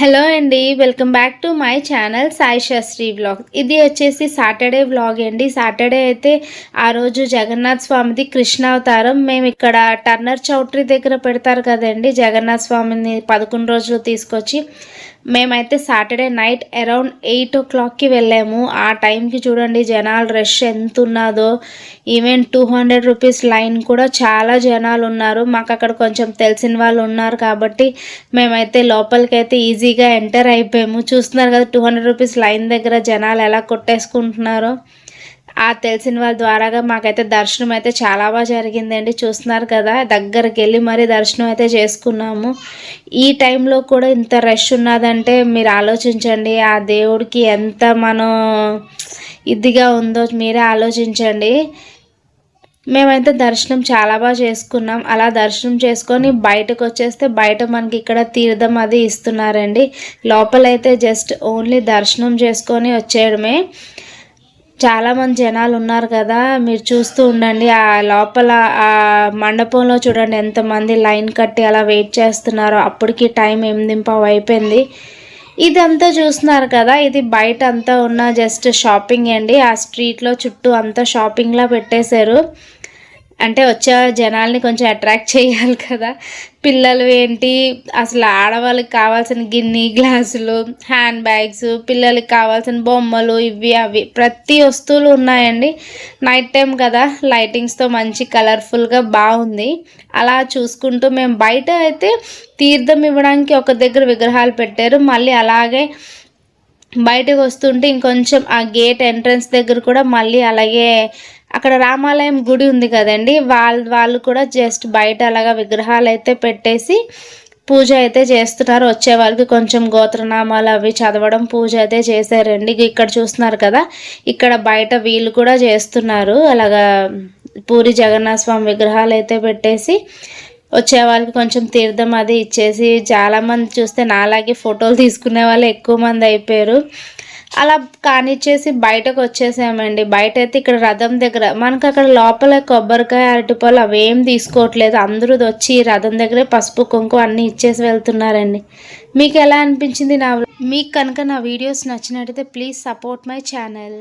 Hello అండి welcome back to my channel Sai Shastri vlog. ఇది వచ్చేసి సాటర్డే వ్లాగ్ అండి. సాటర్డే అయితే ఆ రోజు జగన్నాథ్ స్వామిది కృష్ణావతారం మేము ఇక్కడ టర్నర్ చౌట్రీ దగ్గర పెడతారు కదండి జగన్నాథ్ స్వామిని పదకొండు రోజులు తీసుకొచ్చి. మేమైతే సాటర్డే నైట్ అరౌండ్ ఎయిట్ ఓ క్లాక్కి వెళ్ళాము. ఆ టైంకి చూడండి జనాలు రష్ ఎంత ఉన్నదో even two hundred rupees line కూడా చాలా జనాలు ఉన్నారు. మాకు అక్కడ కొంచెం తెలిసిన వాళ్ళు ఉన్నారు కాబట్టి మేమైతే లోపలికి అయితే ఈజీగా ఎంటర్ అయిపోయాము. చూస్తున్నారు కదా టూ హండ్రెడ్ రూపీస్ లైన్ దగ్గర జనాలు ఎలా కొట్టేసుకుంటున్నారో. ఆ తెలిసిన వాళ్ళ ద్వారాగా మాకైతే దర్శనం అయితే చాలా బాగా జరిగిందండి. చూస్తున్నారు కదా దగ్గరికి వెళ్ళి మరీ దర్శనం అయితే చేసుకున్నాము. ఈ టైంలో కూడా ఇంత రష్ ఉన్నదంటే మీరు ఆలోచించండి ఆ దేవుడికి ఎంత మనం ఇదిగా ఉందో మీరే ఆలోచించండి. మేమైతే దర్శనం చాలా బాగా చేసుకున్నాం. అలా దర్శనం చేసుకొని బయటకు వచ్చేస్తే బయట మనకి ఇక్కడ తీర్థం అది ఇస్తున్నారండి. లోపలైతే జస్ట్ ఓన్లీ దర్శనం చేసుకొని వచ్చేయడమే. చాలామంది జనాలు ఉన్నారు కదా మీరు చూస్తూ ఉండండి. ఆ లోపల ఆ మండపంలో చూడండి ఎంతమంది లైన్ కట్టి అలా వెయిట్ చేస్తున్నారో. అప్పటికి టైం ఎనిమిదింపావు అయిపోయింది. ఇదంతా చూస్తున్నారు కదా ఇది బయట అంతా ఉన్న జస్ట్ షాపింగ్ అండి. ఆ స్ట్రీట్లో చుట్టూ అంతా షాపింగ్లా పెట్టేశారు. అంటే వచ్చే జనాల్ని కొంచెం అట్రాక్ట్ చేయాలి కదా. పిల్లలు ఏంటి? అసలు ఆడవాళ్ళకి కావాల్సిన గిన్నె గ్లాసులు హ్యాండ్ బ్యాగ్స్ పిల్లలకి కావాల్సిన బొమ్మలు ఇవి అవి ప్రతి వస్తువులు ఉన్నాయండి. నైట్ టైం కదా లైటింగ్స్తో మంచి కలర్ఫుల్గా బాగుంది. అలా చూసుకుంటూ మేము బయట అయితే తీర్థం ఇవ్వడానికి ఒక దగ్గర విగ్రహాలు పెట్టారు. మళ్ళీ అలాగే బయటకు వస్తుంటే ఇంకొంచెం ఆ గేట్ ఎంట్రన్స్ దగ్గర కూడా మళ్ళీ అలాగే అక్కడ రామాలయం గుడి ఉంది కదండి. వాళ్ళు వాళ్ళు కూడా జస్ట్ బయట అలాగా విగ్రహాలు అయితే పెట్టేసి పూజ అయితే చేస్తున్నారు. వచ్చే వాళ్ళకి కొంచెం గోత్రనామాలు అవి చదవడం పూజ అయితే చేశారండి. ఇక్కడ చూస్తున్నారు కదా ఇక్కడ బయట వీళ్ళు కూడా చేస్తున్నారు. అలాగా పూరి జగన్నాథ స్వామి విగ్రహాలు అయితే పెట్టేసి వచ్చే వాళ్ళకి కొంచెం తీర్థం అది ఇచ్చేసి చాలామంది చూస్తే నాలాగే ఫోటోలు తీసుకునే వాళ్ళు ఎక్కువ మంది అయిపోయారు. అలా కానిచ్చేసి బయటకు వచ్చేసామండి. బయట అయితే ఇక్కడ రథం దగ్గర మనకు అక్కడ లోపల కొబ్బరికాయ అరటిపళ్ళు అవేం తీసుకోవట్లేదు. అందరూ వచ్చి రథం దగ్గరే పసుపు కుంకుమ అన్నీ ఇచ్చేసి వెళ్తున్నారండి. మీకు ఎలా అనిపించింది నా మీకు కనుక నా వీడియోస్ నచ్చినట్టయితే ప్లీజ్ సపోర్ట్ మై ఛానల్.